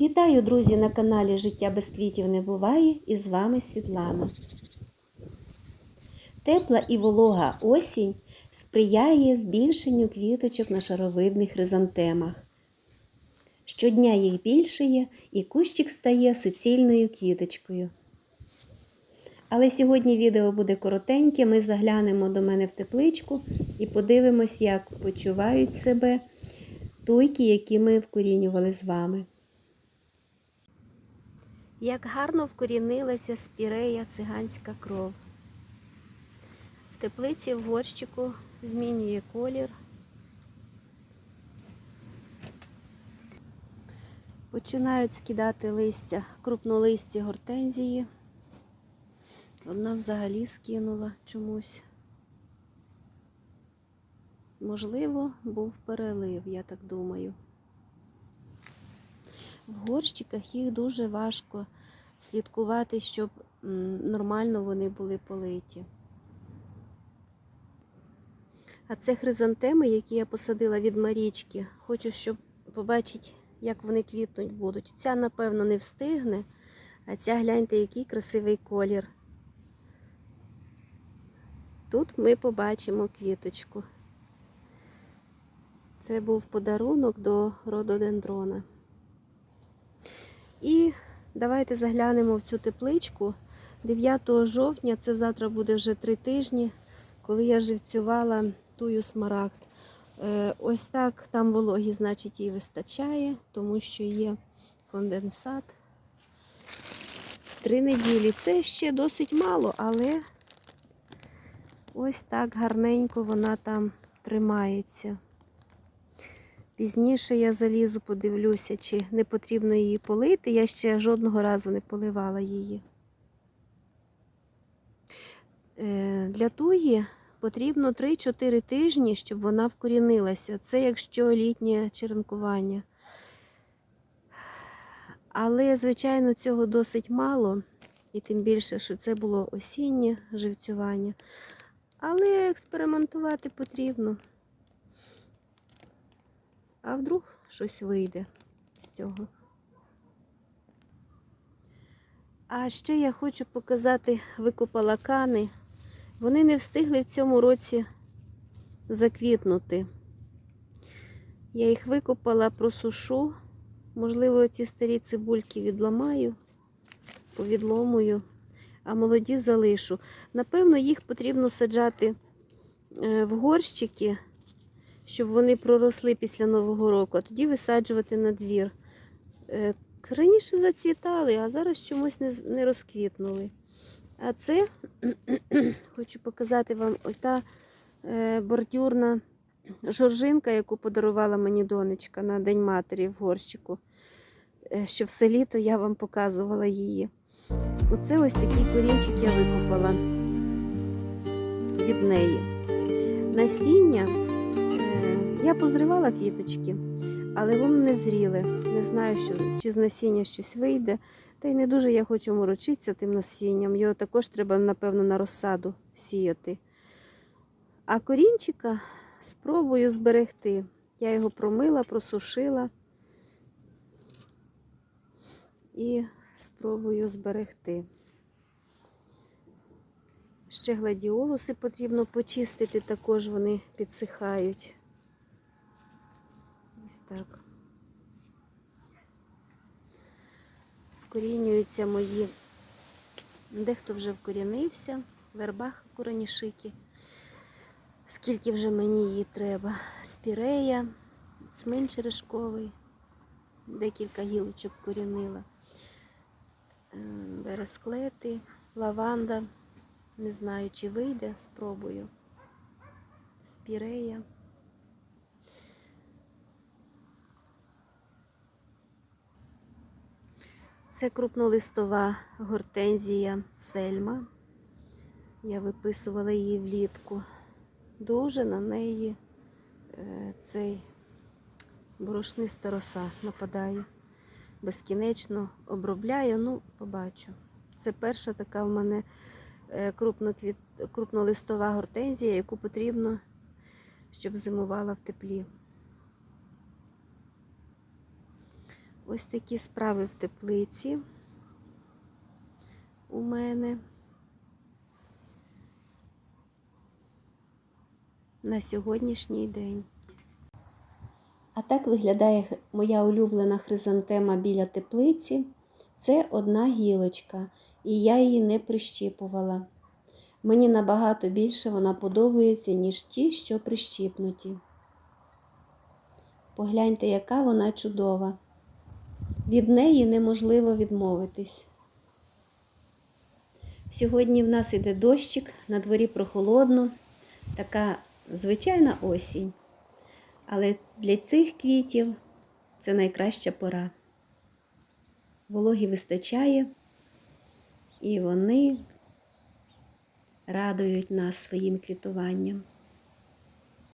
Вітаю, друзі, на каналі Життя без квітів не буває і з вами Світлана. Тепла і волога осінь сприяє збільшенню квіточок на шаровидних хризантемах. Щодня їх більшає і кущик стає суцільною квіточкою. Але сьогодні відео буде коротеньке, ми заглянемо до мене в тепличку і подивимось, як почувають себе туйки, які ми вкорінювали з вами. Як гарно вкорінилася спірея циганська кров. В теплиці в горщику змінює колір. Починають скидати листя, крупнолисті гортензії. Одна взагалі скинула чомусь. Можливо, був перелив, я так думаю. В горщиках їх дуже важко слідкувати, щоб нормально вони були политі. А це хризантеми, які я посадила від Марічки. Хочу, щоб побачити, як вони квітнуть будуть. Ця, напевно, не встигне, а ця гляньте, який красивий колір. Тут ми побачимо квіточку. Це був подарунок до рододендрона. І давайте заглянемо в цю тепличку. 9 жовтня, це завтра буде вже три тижні, коли я живцювала тую смарагд. Е, ось так там вологі, значить, їй вистачає, тому що є конденсат. Три неділі. Це ще досить мало, але ось так гарненько вона там тримається. Пізніше я залізу, подивлюся, чи не потрібно її полити. Я ще жодного разу не поливала її. Е, для туї потрібно 3-4 тижні, щоб вона вкорінилася. Це якщо літнє черенкування. Але, звичайно, цього досить мало, і тим більше, що це було осіннє живцювання. Але експериментувати потрібно. А вдруг щось вийде з цього. А ще я хочу показати викопала кани. Вони не встигли в цьому році заквітнути. Я їх викопала, просушу. Можливо, ці старі цибульки відламаю, повідломую, а молоді залишу. Напевно, їх потрібно саджати е, в горщики щоб вони проросли після Нового року, а тоді висаджувати на двір. Е, раніше зацвітали, а зараз чомусь не не розквітнули. А це хочу показати вам ота е, бордюрна жоржинка, яку подарувала мені донечка на День матері в горщику. Е, що все літо я вам показувала її. Оце ось такий корінчик я викопала від неї. Насіння. Я позривала квіточки, але вони не зріли. Не знаю, що, чи з насіння щось вийде. Та й не дуже я хочу морочитися тим насінням. Його також треба, напевно, на розсаду сіяти. А корінчика спробую зберегти. Я його промила, просушила і спробую зберегти. Ще гладіолуси потрібно почистити, також вони підсихають. Так. Вкорінюються мої, дехто вже вкорінився, вербах коронішики. Скільки вже мені її треба. Спірея, цмин черешковий, декілька гілочок корінила, е, бересклети, лаванда. Не знаю, чи вийде, спробую. Спірея. Це крупнолистова гортензія сельма. Я виписувала її влітку. Дуже на неї е, цей борошниста роса нападає. Безкінечно обробляю, ну, побачу. Це перша така в мене е, крупнолистова гортензія, яку потрібно, щоб зимувала в теплі. Ось такі справи в теплиці у мене. На сьогоднішній день. А так виглядає моя улюблена хризантема біля теплиці. Це одна гілочка, і я її не прищіпувала. Мені набагато більше вона подобається, ніж ті, що прищіпнуті. Погляньте, яка вона чудова. Від неї неможливо відмовитись. Сьогодні в нас іде дощик, на дворі прохолодно, така звичайна осінь. Але для цих квітів це найкраща пора. Вологі вистачає, і вони радують нас своїм квітуванням.